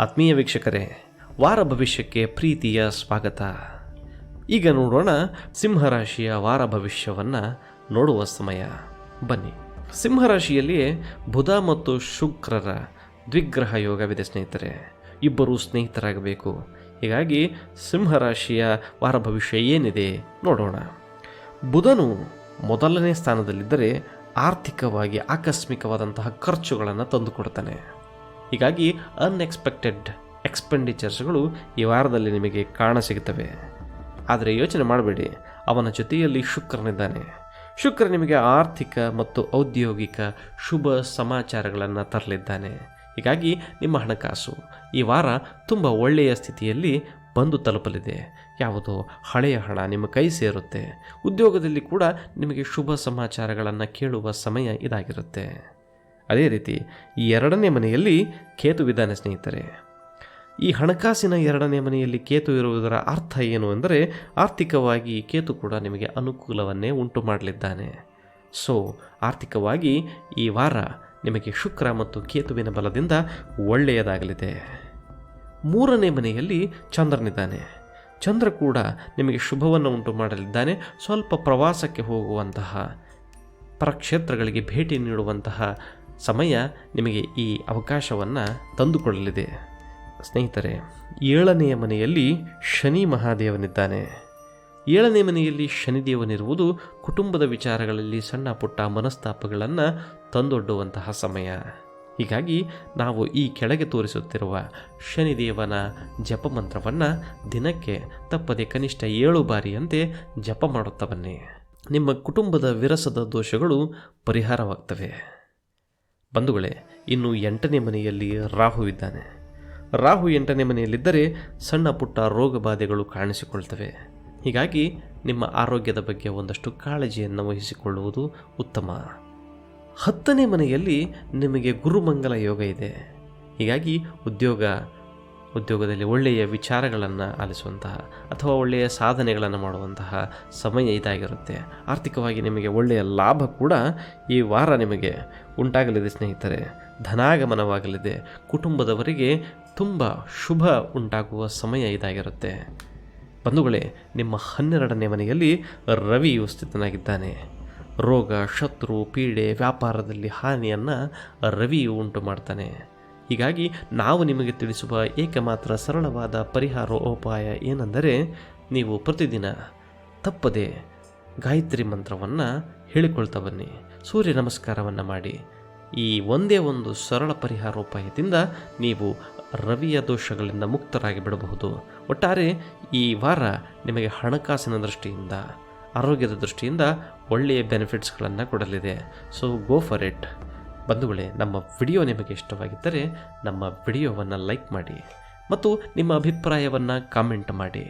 ಆತ್ಮೀಯ ವೀಕ್ಷಕರೇ, ವಾರ ಭವಿಷ್ಯಕ್ಕೆ ಪ್ರೀತಿಯ ಸ್ವಾಗತ. ಈಗ ನೋಡೋಣ ಸಿಂಹರಾಶಿಯ ವಾರ ಭವಿಷ್ಯವನ್ನು ನೋಡುವ ಸಮಯ. ಬನ್ನಿ. ಸಿಂಹರಾಶಿಯಲ್ಲಿಯೇ ಬುಧ ಮತ್ತು ಶುಕ್ರರ ದ್ವಿಗ್ರಹ ಯೋಗವಿದೆ ಸ್ನೇಹಿತರೆ. ಇಬ್ಬರು ಸ್ನೇಹಿತರಾಗಬೇಕು. ಹೀಗಾಗಿ ಸಿಂಹರಾಶಿಯ ವಾರ ಭವಿಷ್ಯ ಏನಿದೆ ನೋಡೋಣ. ಬುಧನು ಮೊದಲನೇ ಸ್ಥಾನದಲ್ಲಿದ್ದರೆ ಆರ್ಥಿಕವಾಗಿ ಆಕಸ್ಮಿಕವಾದಂತಹ ಖರ್ಚುಗಳನ್ನು ತಂದುಕೊಡ್ತಾನೆ. ಹೀಗಾಗಿ ಅನ್ಎಕ್ಸ್ಪೆಕ್ಟೆಡ್ ಎಕ್ಸ್ಪೆಂಡಿಚರ್ಸ್ಗಳು ಈ ವಾರದಲ್ಲಿ ನಿಮಗೆ ಕಾಣ ಸಿಗುತ್ತವೆ. ಆದರೆ ಯೋಚನೆ ಮಾಡಬೇಡಿ, ಅವನ ಜೊತೆಯಲ್ಲಿ ಶುಕ್ರನಿದ್ದಾನೆ. ಶುಕ್ರ ನಿಮಗೆ ಆರ್ಥಿಕ ಮತ್ತು ಔದ್ಯೋಗಿಕ ಶುಭ ಸಮಾಚಾರಗಳನ್ನು ತರಲಿದ್ದಾನೆ. ಹೀಗಾಗಿ ನಿಮ್ಮ ಹಣಕಾಸು ಈ ವಾರ ತುಂಬ ಒಳ್ಳೆಯ ಸ್ಥಿತಿಯಲ್ಲಿ ಬಂದು ತಲುಪಲಿದೆ. ಯಾವುದೋ ಹಳೆಯ ಹಣ ನಿಮ್ಮ ಕೈ ಸೇರುತ್ತೆ. ಉದ್ಯೋಗದಲ್ಲಿ ಕೂಡ ನಿಮಗೆ ಶುಭ ಸಮಾಚಾರಗಳನ್ನು ಕೇಳುವ ಸಮಯ ಇದಾಗಿರುತ್ತೆ. ಅದೇ ರೀತಿ ಈ ಎರಡನೇ ಮನೆಯಲ್ಲಿ ಕೇತುವಿದ್ದಾನೆ ಸ್ನೇಹಿತರೆ. ಈ ಹಣಕಾಸಿನ ಎರಡನೇ ಮನೆಯಲ್ಲಿ ಕೇತು ಇರುವುದರ ಅರ್ಥ ಏನು ಅಂದರೆ ಆರ್ಥಿಕವಾಗಿ ಕೇತು ಕೂಡ ನಿಮಗೆ ಅನುಕೂಲವನ್ನೇ ಉಂಟು ಮಾಡಲಿದ್ದಾನೆ. ಸೊ ಆರ್ಥಿಕವಾಗಿ ಈ ವಾರ ನಿಮಗೆ ಶುಕ್ರ ಮತ್ತು ಕೇತುವಿನ ಬಲದಿಂದ ಒಳ್ಳೆಯದಾಗಲಿದೆ. ಮೂರನೇ ಮನೆಯಲ್ಲಿ ಚಂದ್ರನಿದ್ದಾನೆ. ಚಂದ್ರ ಕೂಡ ನಿಮಗೆ ಶುಭವನ್ನು ಉಂಟು ಮಾಡಲಿದ್ದಾನೆ. ಸ್ವಲ್ಪ ಪ್ರವಾಸಕ್ಕೆ ಹೋಗುವಂತಹ ಪರಕ್ಷೇತ್ರಗಳಿಗೆ ಭೇಟಿ ನೀಡುವಂತಹ ಸಮಯ ನಿಮಗೆ ಈ ಅವಕಾಶವನ್ನು ತಂದುಕೊಳ್ಳಲಿದೆ ಸ್ನೇಹಿತರೆ, ಏಳನೆಯ ಮನೆಯಲ್ಲಿ ಶನಿ ಮಹಾದೇವನಿದ್ದಾನೆ. ಏಳನೇ ಮನೆಯಲ್ಲಿ ಶನಿದೇವನಿರುವುದು ಕುಟುಂಬದ ವಿಚಾರಗಳಲ್ಲಿ ಸಣ್ಣ ಪುಟ್ಟ ಮನಸ್ತಾಪಗಳನ್ನು ತಂದೊಡ್ಡುವಂತಹ ಸಮಯ. ಹೀಗಾಗಿ ನಾವು ಈ ಕೆಳಗೆ ತೋರಿಸುತ್ತಿರುವ ಶನಿದೇವನ ಜಪಮಂತ್ರವನ್ನು ದಿನಕ್ಕೆ ತಪ್ಪದೆ ಕನಿಷ್ಠ ಏಳು ಬಾರಿಯಂತೆ ಜಪ ಮಾಡುತ್ತ ಬನ್ನಿ. ನಿಮ್ಮ ಕುಟುಂಬದ ವಿರಸದ ದೋಷಗಳು ಪರಿಹಾರವಾಗ್ತವೆ. ಬಂಧುಗಳೇ, ಇನ್ನು ಎಂಟನೇ ಮನೆಯಲ್ಲಿ ರಾಹು ಇದ್ದಾನೆ. ರಾಹು ಎಂಟನೇ ಮನೆಯಲ್ಲಿದ್ದರೆ ಸಣ್ಣ ಪುಟ್ಟ ರೋಗ ಬಾಧೆಗಳು ಕಾಣಿಸಿಕೊಳ್ತವೆ. ಹೀಗಾಗಿ ನಿಮ್ಮ ಆರೋಗ್ಯದ ಬಗ್ಗೆ ಒಂದಷ್ಟು ಕಾಳಜಿಯನ್ನು ವಹಿಸಿಕೊಳ್ಳುವುದು ಉತ್ತಮ. ಹತ್ತನೇ ಮನೆಯಲ್ಲಿ ನಿಮಗೆ ಗುರುಮಂಗಲ ಯೋಗ ಇದೆ. ಹೀಗಾಗಿ ಉದ್ಯೋಗ ಉದ್ಯೋಗದಲ್ಲಿ ಒಳ್ಳೆಯ ವಿಚಾರಗಳನ್ನು ಆಲಿಸುವಂತಹ ಅಥವಾ ಒಳ್ಳೆಯ ಸಾಧನೆಗಳನ್ನು ಮಾಡುವಂತಹ ಸಮಯ ಇದಾಗಿರುತ್ತೆ. ಆರ್ಥಿಕವಾಗಿ ನಿಮಗೆ ಒಳ್ಳೆಯ ಲಾಭ ಕೂಡ ಈ ವಾರ ನಿಮಗೆ ಉಂಟಾಗಲಿದೆ ಸ್ನೇಹಿತರೆ. ಧನಾಗಮನವಾಗಲಿದೆ. ಕುಟುಂಬದವರಿಗೆ ತುಂಬ ಶುಭ ಉಂಟಾಗುವ ಸಮಯ ಇದಾಗಿರುತ್ತೆ. ಬಂಧುಗಳೇ, ನಿಮ್ಮ ಹನ್ನೆರಡನೇ ಮನೆಯಲ್ಲಿ ರವಿಯು ಸ್ಥಿತನಾಗಿದ್ದಾನೆ. ರೋಗ, ಶತ್ರು, ಪೀಡೆ, ವ್ಯಾಪಾರದಲ್ಲಿ ಹಾನಿಯನ್ನು ರವಿಯು ಉಂಟು ಮಾಡ್ತಾನೆ ಹೀಗಾಗಿ ನಾವು ನಿಮಗೆ ತಿಳಿಸುವ ಏಕಮಾತ್ರ ಸರಳವಾದ ಪರಿಹಾರೋಪಾಯ ಏನೆಂದರೆ ನೀವು ಪ್ರತಿದಿನ ತಪ್ಪದೆ ಗಾಯತ್ರಿ ಮಂತ್ರವನ್ನು ಹೇಳಿಕೊಳ್ತಾ ಬನ್ನಿ. ಸೂರ್ಯ ನಮಸ್ಕಾರವನ್ನು ಮಾಡಿ. ಈ ಒಂದೇ ಒಂದು ಸರಳ ಪರಿಹಾರೋಪಾಯದಿಂದ ನೀವು ರವಿಯ ದೋಷಗಳಿಂದ ಮುಕ್ತರಾಗಿ ಬಿಡಬಹುದು. ಒಟ್ಟಾರೆ ಈ ವಾರ ನಿಮಗೆ ಹಣಕಾಸಿನ ದೃಷ್ಟಿಯಿಂದ, ಆರೋಗ್ಯದ ದೃಷ್ಟಿಯಿಂದ ಒಳ್ಳೆಯ ಬೆನಿಫಿಟ್ಸ್ಗಳನ್ನು ಕೊಡಲಿದೆ. ಸೊ ಗೋ ಫಾರ್ ಇಟ್ ಬಂಧುಗಳೇ ನಮ್ಮ ವಿಡಿಯೋ ನಿಮಗೆ ಇಷ್ಟವಾಗಿದ್ದರೆ ನಮ್ಮ ವಿಡಿಯೋವನ್ನು ಲೈಕ್ ಮಾಡಿ ಮತ್ತು ನಿಮ್ಮ ಅಭಿಪ್ರಾಯವನ್ನು ಕಾಮೆಂಟ್ ಮಾಡಿ.